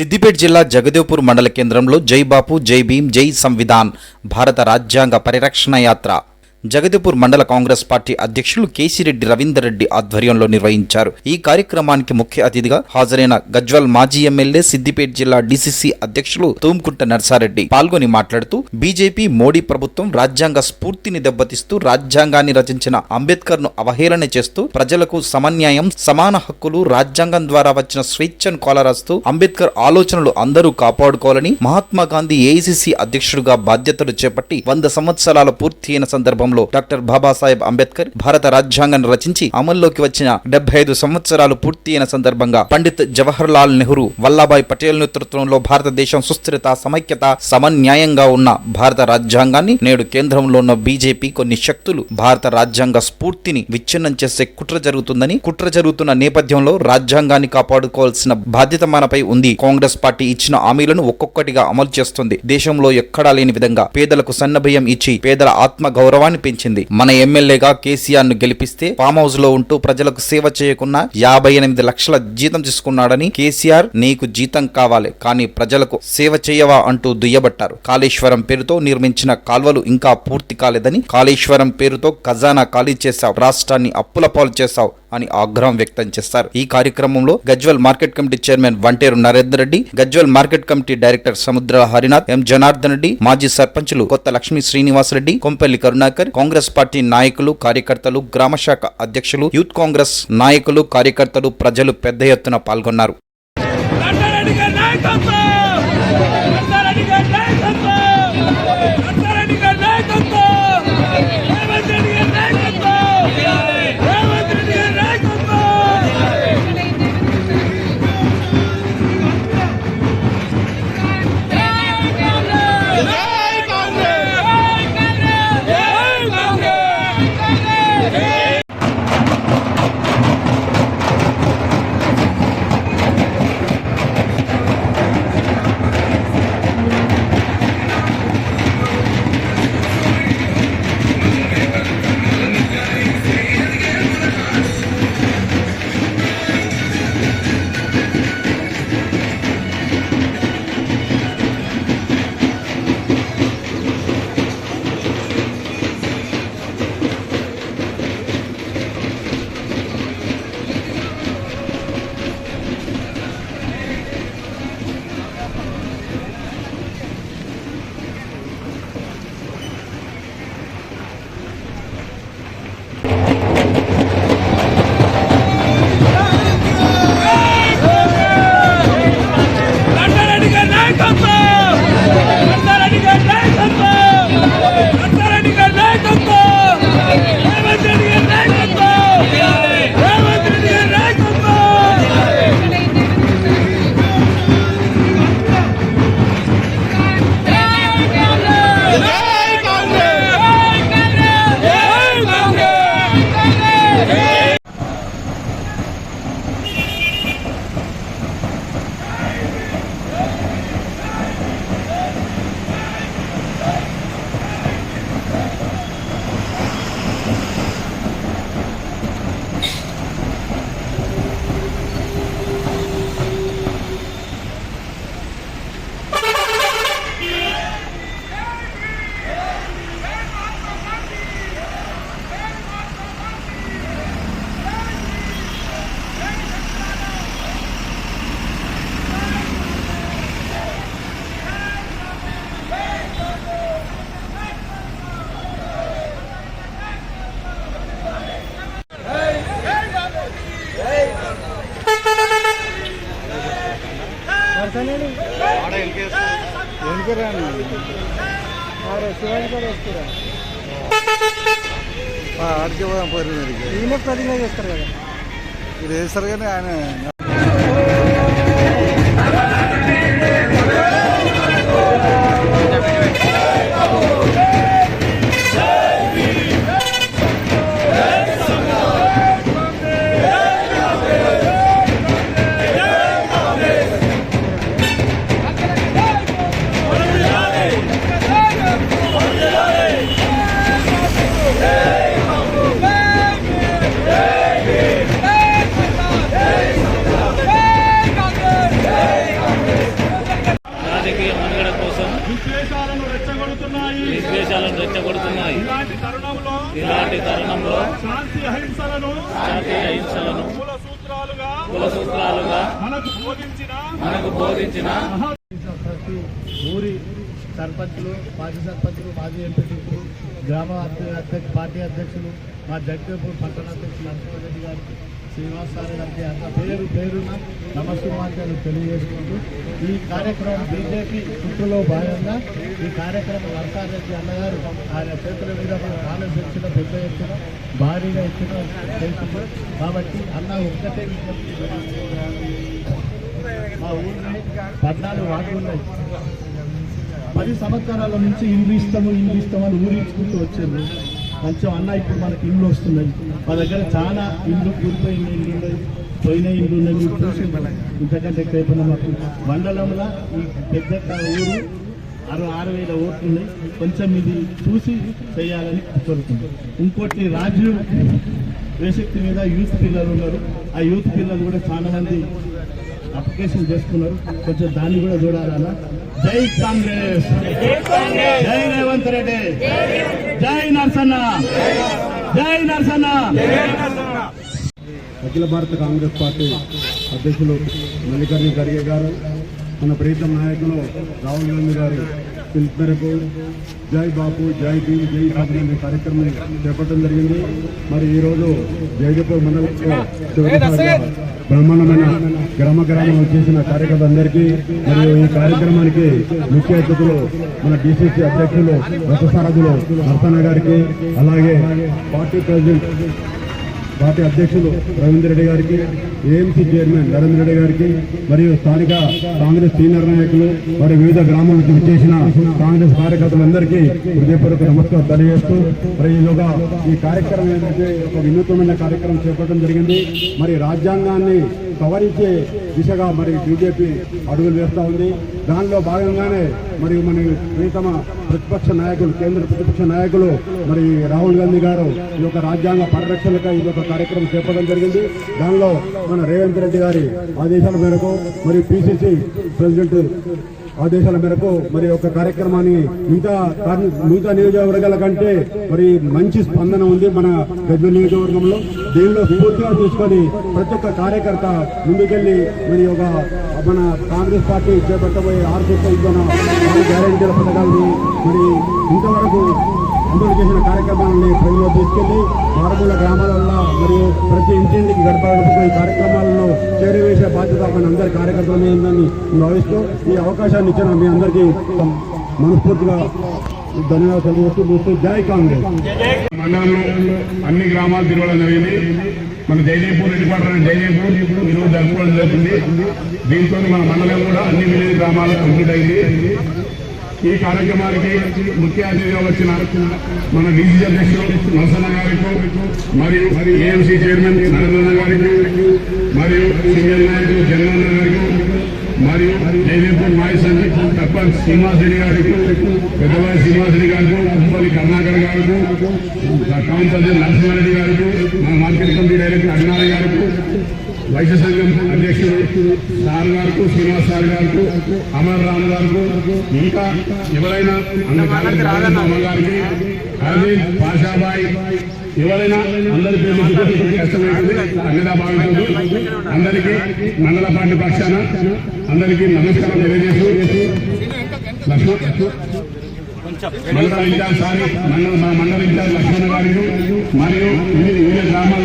సిద్దిపేట జిల్లా జగదేవ్పూర్ మండల కేంద్రంలో జై బాపు జై భీం జై సంవిధాన్ భారత రాజ్యాంగ పరిరక్షణ యాత్ర. జగదీపూర్ మండల కాంగ్రెస్ పార్టీ అధ్యక్షులు కేసిరెడ్డి రవీందర్ రెడ్డి ఆధ్వర్యంలో నిర్వహించారు. ఈ కార్యక్రమానికి ముఖ్య అతిథిగా హాజరైన గజ్వల్ మాజీ ఎమ్మెల్యే సిద్దిపేట జిల్లా డిసిసి అధ్యక్షులు తూంకుంట నర్సారెడ్డి పాల్గొని మాట్లాడుతూ బీజేపీ మోడీ ప్రభుత్వం రాజ్యాంగ స్ఫూర్తిని దెబ్బతీస్తూ రాజ్యాంగాన్ని రచించిన అంబేద్కర్ను అవహేళన చేస్తూ ప్రజలకు సమన్యాయం సమాన హక్కులు రాజ్యాంగం ద్వారా వచ్చిన స్వేచ్ఛను కోలరాస్తూ అంబేద్కర్ ఆలోచనలు అందరూ కాపాడుకోవాలని మహాత్మా గాంధీ ఏఐసిసి అధ్యక్షుడిగా బాధ్యతలు చేపట్టి వంద సంవత్సరాల పూర్తి అయిన సందర్భం సందర్భంలో డాక్టర్ బాబాసాహెబ్ అంబేద్కర్ భారత రాజ్యాంగాన్ని రచించి అమల్లోకి వచ్చిన డెబ్బై ఐదు సంవత్సరాలు పూర్తి అయిన సందర్భంగా పండిత్ జవహర్ లాల్ నెహ్రూ వల్లాభాయ్ పటేల్ నేతృత్వంలో భారతదేశం సుస్థిరత సమైక్యత సమన్యాయంగా ఉన్న భారత రాజ్యాంగాన్ని నేడు కేంద్రంలో ఉన్న బీజేపీ కొన్ని శక్తులు భారత రాజ్యాంగ స్ఫూర్తిని విచ్ఛిన్నం చేసే కుట్ర జరుగుతుందని కుట్ర జరుగుతున్న నేపథ్యంలో రాజ్యాంగాన్ని కాపాడుకోవాల్సిన బాధ్యత మనపై ఉంది. కాంగ్రెస్ పార్టీ ఇచ్చిన హామీలను ఒక్కొక్కటిగా అమలు చేస్తుంది. దేశంలో ఎక్కడా లేని విధంగా పేదలకు సన్నభయం ఇచ్చి పేదల ఆత్మ గౌరవాన్ని కనిపించింది మన ఎమ్మెల్యేగా కేసీఆర్ను గెలిపిస్తే ఫామ్ హౌస్లో ఉంటూ ప్రజలకు సేవ చేయకుండా యాభై ఎనిమిది లక్షల జీతం తీసుకున్నాడని కేసీఆర్ నీకు జీతం కావాలి కానీ ప్రజలకు సేవ చేయవా అంటూ దుయ్యబట్టారు. కాళేశ్వరం పేరుతో నిర్మించిన కాల్వలు ఇంకా పూర్తి కాలేదని కాళేశ్వరం పేరుతో ఖజానా ఖాళీ చేశావు రాష్ట్రాన్ని అప్పుల పాలు చేశావు అని ఆగ్రహం వ్యక్తం చేశారు ఈ కార్యక్రమంలో Gajwel market committee chairman Vanteru Narender Reddy Gajwel market committee director Samudra Harinath M Janardhan Reddy మాజీ సర్పంచులు కొత్త లక్ష్మీ శ్రీనివాస్ రెడ్డి కొంపల్లి కరుణాకర్ కాంగ్రెస్ పార్టీ నాయకులు కార్యకర్తలు గ్రామ శాఖ అధ్యక్షులు యూత్ కాంగ్రెస్ నాయకులు కార్యకర్తలు ప్రజలు పెద్ద ఎత్తున పాల్గొన్నారు. ఆడికి పోదాం మీదకి. ఈయన ప్రతిజ్ఞ చేస్తారు కదా. ఇది వేస్తారు కానీ ఆయన సర్పంచులు మాజీ సర్పంచులు మాజీ ఎంపీటీలు గ్రామ అధ్యక్ష పార్టీ అధ్యక్షులు మా జగ్గపూర్ పట్టణ అధ్యక్షులు నరసింహారెడ్డి గారు శ్రీనివాస్ సార్ గారికి అంత పేరు పేరున నమస్కారాలు తెలియజేసుకుంటూ ఈ కార్యక్రమం బీజేపీ చుట్టూలో భాగంగా ఈ కార్యక్రమం నరసారెడ్డి అన్నగారు ఆయన చేతుల మీద మన కాలేజ్ ఎత్తున పెద్ద ఎత్తున భారీగా ఎత్తున చేసింది. కాబట్టి అన్న ఒక్కటే విజ్ఞప్తి మా ఊరిలో పద్నాలుగు వార్డులు ఉన్నాయి. పది సంవత్సరాల నుంచి ఇల్లు ఇస్తాము ఇల్లు ఇస్తామని ఊరించుకుంటూ వచ్చారు. కొంచెం అన్న ఇప్పుడు మనకి ఇల్లు వస్తున్నాయి మా దగ్గర చాలా ఇల్లు కూలిపోయిన ఇల్లు ఉన్నాయి పోయిన ఇల్లు ఉన్నాయి. చూసి ఇంతకంటే ఎక్కువ మాకు మండలంలో ఈ పెద్ద ఊరు అరవై ఆరు వేల ఓట్లు ఉన్నాయి. కొంచెం ఇది చూసి చేయాలని కోరుకుంటాం ఇంకోటి రాజు వేసక్తి మీద యూత్ పిల్లలు ఉన్నారు. ఆ యూత్ పిల్లలు కూడా చాలా మంది అప్లికేషన్ చేసుకున్నారు. కొంచెం దాన్ని కూడా చూడాలన్నా. జై కాంగ్రెస్. జై రేవంత్ రెడ్డి. జై నరసన్న. జై నరసన్న. అఖిల భారత కాంగ్రెస్ పార్టీ అధ్యక్షులు మల్లికార్జున ఖర్గే గారు మన ప్రీతం నాయకులు రాహుల్ గాంధీ గారు పిలుపు మేరకు జై బాపు జై భీమ్ జై సాధన అనే కార్యక్రమం చేపట్టడం జరిగింది. మరి ఈరోజు జైదపూర్ మండలంలో చివరిసారిగా బ్రహ్మాండమైన గ్రామ గ్రామం చేసిన కార్యకర్తలందరికీ మరియు ఈ కార్యక్రమానికి ముఖ్య అతిథులు మన డిసిసి అధ్యక్షులు రథసారథులు నర్సన్న గారికి అలాగే పార్టీ ప్రెసిడెంట్ పార్టీ అధ్యక్షులు రవీంద్ర రెడ్డి గారికి ఏఎంసీ చైర్మన్ నరేంద్ర రెడ్డి గారికి మరియు స్థానిక కాంగ్రెస్ సీనియర్ నాయకులు మరియు వివిధ గ్రామాలకు నుంచి విచ్చేసిన కాంగ్రెస్ కార్యకర్తలందరికీ హృదయపూర్వక నమస్కారం తెలియజేస్తూ మరి ఈలోగా ఈ కార్యక్రమం ఏంటంటే ఒక వినూత్నమైన కార్యక్రమం చేపట్టడం జరిగింది మరి రాజ్యాంగాన్ని సవరించే దిశగా మరి బీజేపీ అడుగులు వేస్తూ ఉంది. దానిలో భాగంగానే మరియు మన ప్రీతమ ప్రతిపక్ష నాయకులు కేంద్ర ప్రతిపక్ష నాయకులు మరి రాహుల్ గాంధీ గారు ఈ యొక్క రాజ్యాంగ పరిరక్షణకై ఈ యొక్క కార్యక్రమం చేపట్టడం జరిగింది. దానిలో మన రేవంత్ రెడ్డి గారి ఆదేశాల మేరకు మరియు పిసిసి ప్రెసిడెంట్ ఆదేశాల మేరకు మరి ఒక కార్యక్రమాన్ని మిగతా మిగతా నియోజకవర్గాల కంటే మరి మంచి స్పందన ఉంది మన పెద్ద నియోజకవర్గంలో. దీనిలో స్ఫూర్తిగా తీసుకొని ప్రతి ఒక్క కార్యకర్త ముందుకెళ్ళి మరి ఒక మన కాంగ్రెస్ పార్టీ చేపట్టబోయే ఆర్థిక విధాన గ్యారెంటీల పథకాలని మరి ఇంతవరకు అమలు చేసిన కార్యక్రమాలని ప్రజల్లో తీసుకెళ్ళి మారుమూల గ్రామాలలో మరియు ప్రతి ఇంటింటికి గడప ఈ కార్యక్రమాలను చేరవేసే బాధ్యత మన అందరి కార్యకర్తల మీద ఉందని భావిస్తూ ఈ అవకాశాన్ని ఇచ్చిన మీ అందరికీ మనస్ఫూర్తిగా ధన్యవాదాలు తెలియజేస్తూ చూస్తూ జై కాంగ్రెస్. మండలంలో అన్ని గ్రామాలు తిరగడం జరిగింది. మన జయదేపూర్ రెడ్డిపాటు క్వార్టర్ జయదేపూర్ ఈరోజు జరుపుకోవడం జరుగుతుంది. దీంతో మన మండలం కూడా అన్ని విలేజ్ గ్రామాలు కంప్లీట్ అయింది. ఈ కార్యక్రమానికి ముఖ్య అతిథిగా వచ్చిన మన డీసీ అధ్యక్షుడు నరసన్న గారికి మరియు ఏఎంసీ చైర్మన్ నరేంద్ర గారికి మరియు సీనియర్ నాయకులు జగన్ గారికి మరియు జయదేపూర్ మాజీ సంఘ సర్పంచ్ శ్రీనివాసరెడ్డి గారికి పెద్దవారి శ్రీనివాసరెడ్డి గారికి ఉప్పల్లి కరుణాకర్ గారికి టౌన్ ప్రెసిడెంట్ నరసింహారెడ్డి గారికి మన మార్కెట్ కమిటీ డైరెక్టర్ అగ్నారి గారికి వైద్య సంఘం అధ్యక్షుడు సార్ గారికి శ్రీనివాస్ సార్ గారికి అమర్ రామ్ గారికి ఇంకా ఎవరైనా అన్న గారికి అరవింద్ పాషాబాయ్ ఎవరైనా అందరి పేర్లు కష్టమైంది అన్నదా భావించదు అందరికీ మండల పార్టీ పక్షాన అందరికీ నమస్కారం తెలియజేస్తూ మండల ఇన్ఛార్జ్ సార్ మండల మా మండల ఇన్ఛార్జ్ లక్ష్మణ గారికి మరియు వివిధ గ్రామాల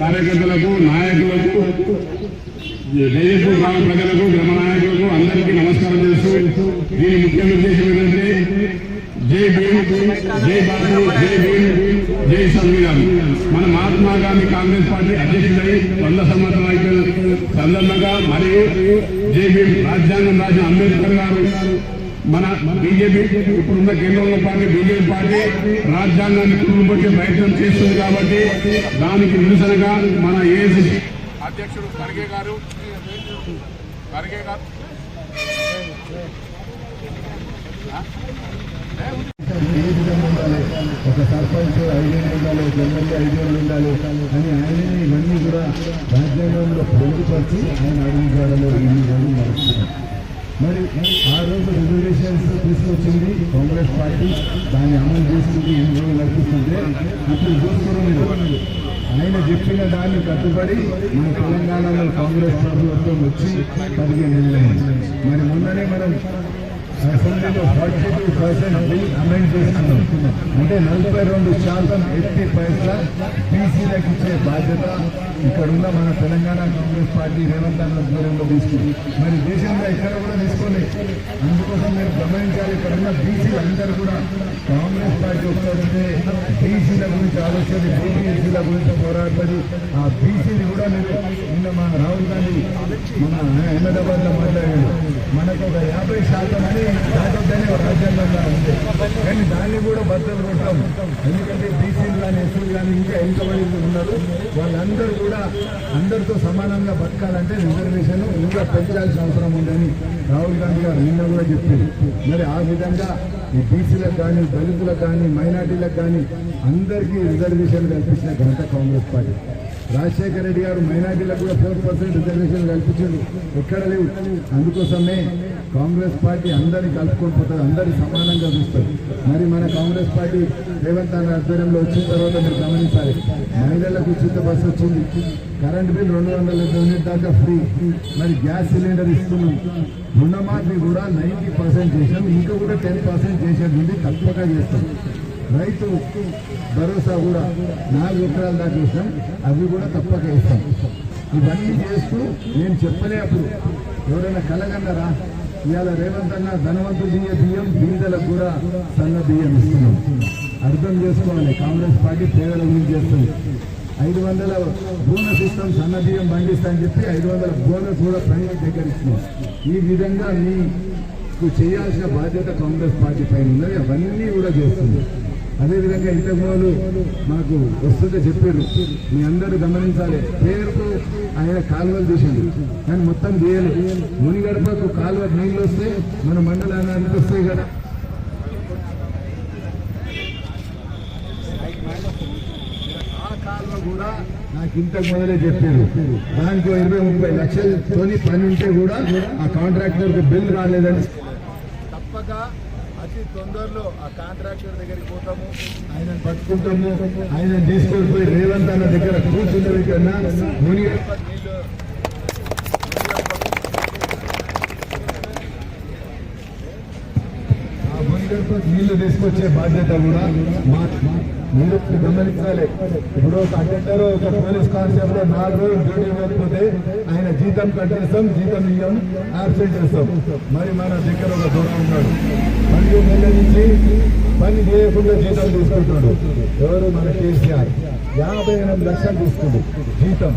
కార్యకర్తలకు నాయకులకు జయదేపూర్ గ్రామ ప్రజలకు గ్రామ నాయకులకు అందరికీ నమస్కారం చేస్తూ దీని ముఖ్య ఉద్దేశం ఏంటంటే జై భీమ్ జై బాబు జై భీమ్ జై సంవిధాన్. మన మహాత్మా గాంధీ కాంగ్రెస్ పార్టీ అధ్యక్షుడై వంద సంవత్సరాల అయిపోయిన సందర్భంగా మరియు జై భీమ్ రాజ్యాంగం రాసిన అంబేద్కర్ గారు మన బీజేపీ ఇప్పుడున్న కేంద్రంలో పార్టీ బీజేపీ పార్టీ రాజ్యాంగాన్ని కుటుంబొచ్చే ప్రయత్నం చేస్తుంది కాబట్టి దానికి నిరసనగా మన ఏఎస్సీ అధ్యక్షుడు ఖర్గే గారు ఖర్గే గారు. ఏ విధంగా ఉండాలి? ఒక సర్పంచ్ ఐడియాలు ఉండాలి ఒక ఎమ్మెల్యే ఐడియాలు ఉండాలి అని ఆయన ఇవన్నీ కూడా రాజ్యాంగంలో పొందుపరిచి ఆయన అడుగుజాడలో ఇన్ని రోజులు నడుస్తున్నారు. మరి ఆ రోజు రిజర్వేషన్స్ తీసుకొచ్చింది కాంగ్రెస్ పార్టీ దాన్ని అమలు చేసింది ఎన్ని రోజులు నడిపిస్తుంటే ఇప్పుడు చూస్తున్నారు ఆయన చెప్పిన దాన్ని కట్టుబడి మన తెలంగాణలో కాంగ్రెస్ ప్రభుత్వం వచ్చి పదిహేను నెలలైంది మరి మొన్ననే మనం అసెంబ్లీలో forty two percent bill amend చేస్తున్నాం అంటే నలభై రెండు శాతం ఎట్టి పైసల బీసీలకు ఇచ్చే బాధ్యత ఇక్కడున్న మన తెలంగాణ కాంగ్రెస్ పార్టీ రేవంత్ అన్న ఆధ్వర్యంలో తీసుకుంది మరి దేశంలో ఎక్కడ కూడా తీసుకోండి అందుకోసం మీరు గమనించాలి ఇక్కడున్న బీసీలు అందరూ కూడా కాంగ్రెస్ పార్టీ వస్తుంటే బీసీల గురించి ఆలోచన బీపీఎస్సీల గురించి పోరాడుతుంది ఆ బీసీని కూడా మీరు నిన్న మన రాహుల్ గాంధీ మన అహ్మదాబాద్లో మాట్లాడాడు. మనకు ఒక యాభై శాతం అని దాటొద్దనే రాజ్యాంగంగా ఉంది కానీ దాన్ని కూడా ఎందుకంటే బీసీలు కానీ ఎస్సీలు కానీ ఇంకా ఎంతమంది ఉన్నారు వాళ్ళందరూ కూడా అందరితో సమానంగా బతకాలంటే రిజర్వేషన్ ఇంకా పెంచాల్సిన అవసరం ఉందని రాహుల్ గాంధీ గారు నిన్న కూడా చెప్పారు. మరి ఆ విధంగా ఈ బీసీలకు కానీ దళితులకు కానీ మైనార్టీలకు కానీ అందరికీ రిజర్వేషన్ కల్పించిన ఘనత కాంగ్రెస్ పార్టీ. రాజశేఖర రెడ్డి గారు మైనార్టీలకు కూడా ఫోర్ పర్సెంట్ రిజర్వేషన్ కల్పించారు. ఎక్కడ లేవు. అందుకోసమే కాంగ్రెస్ పార్టీ అందరినీ కలుపుకొని పోతుంది. అందరినీ సమానంగా చూస్తారు. మరి మన కాంగ్రెస్ పార్టీ రేవంత్ అన్న ఆధ్వర్యంలో వచ్చిన తర్వాత మీరు గమనించాలి. మహిళలకు ఉచిత బస్సు వచ్చింది. కరెంట్ బిల్ రెండు వందల యూనిట్ దాకా ఫ్రీ. మరి గ్యాస్ సిలిండర్ ఇస్తున్నాం. రుణమాఫీ కూడా నైంటీ పర్సెంట్ చేసాం ఇంకా కూడా టెన్ పర్సెంట్ చేసేది తప్పక చేస్తాం. రైతు భరోసా కూడా నాలుగు ఎకరాల దాకా ఇస్తాం. అవి కూడా తప్పక ఇస్తాం. ఇవన్నీ చేస్తూ నేను చెప్పలే అప్పుడు ఎవరైనా కలగన్నారా ఇవాళ రేవంత్ అన్న ధనవంతులు దియ్య బియ్యం బీదలకు కూడా సన్న బియ్యం ఇస్తున్నాం. అర్థం చేసుకోవాలి. కాంగ్రెస్ పార్టీ పేదల గురించి చేస్తుంది. ఐదు వందల బోనస్ ఇస్తాం సన్న బియ్యం పండిస్తా అని చెప్పి ఐదు వందల బోనస్ కూడా ప్రైవేట్ దగ్గర ఇస్తున్నాం. ఈ విధంగా మీకు చేయాల్సిన బాధ్యత కాంగ్రెస్ పార్టీ పైన ఉన్నది. అవన్నీ కూడా చేస్తుంది. అదేవిధంగా ఇంతకు ముందు మాకు వస్తుంటే చెప్పారు. మీ అందరూ గమనించాలి. పేరుకు ఆయన కాలువలు తీసిండు. కానీ మొత్తం తీయలేదు మునిగడపకు కాలువ నీళ్ళు వస్తే మన మండలానికి వస్తాయి కదా. ఆ కాలువ కూడా నాకు ఇంతకు మొదలే చెప్పారు. దానికి ఇరవై ముప్పై లక్షలతోని పని ఉంటే కూడా ఆ కాంట్రాక్టర్ బిల్ రాలేదని. తప్పక అతి తొందరలో ఆ కాంట్రాక్టర్ దగ్గరికి పోతాము. ఆయన పట్టుకుంటాము. ఆయన తీసుకొని పోయి రేవంత్ అన్న దగ్గర ఆ మునిగడప నీళ్ళు తీసుకొచ్చే బాధ్యత కూడా మా మీరు గమనించాలి. ఇప్పుడు ఒక అటెండర్ ఒక పోలీస్ కానిస్టేబుల్ నాలుగు రోజులు డ్యూటీ ఇవ్వకపోతే ఆయన జీతం కట్టేస్తాం జీతం ఇయ్యం ఆబ్సెంట్ చేస్తాం. మరి మన దగ్గర ఒక దూరం ఉన్నాడు. పన్నెండు నెలల నుంచి పని చేయకుండా జీతం తీసుకుంటున్నాడు ఎవరు మన కేసీఆర్? యాభై ఎనిమిది లక్షలు తీసుకుండు జీతం.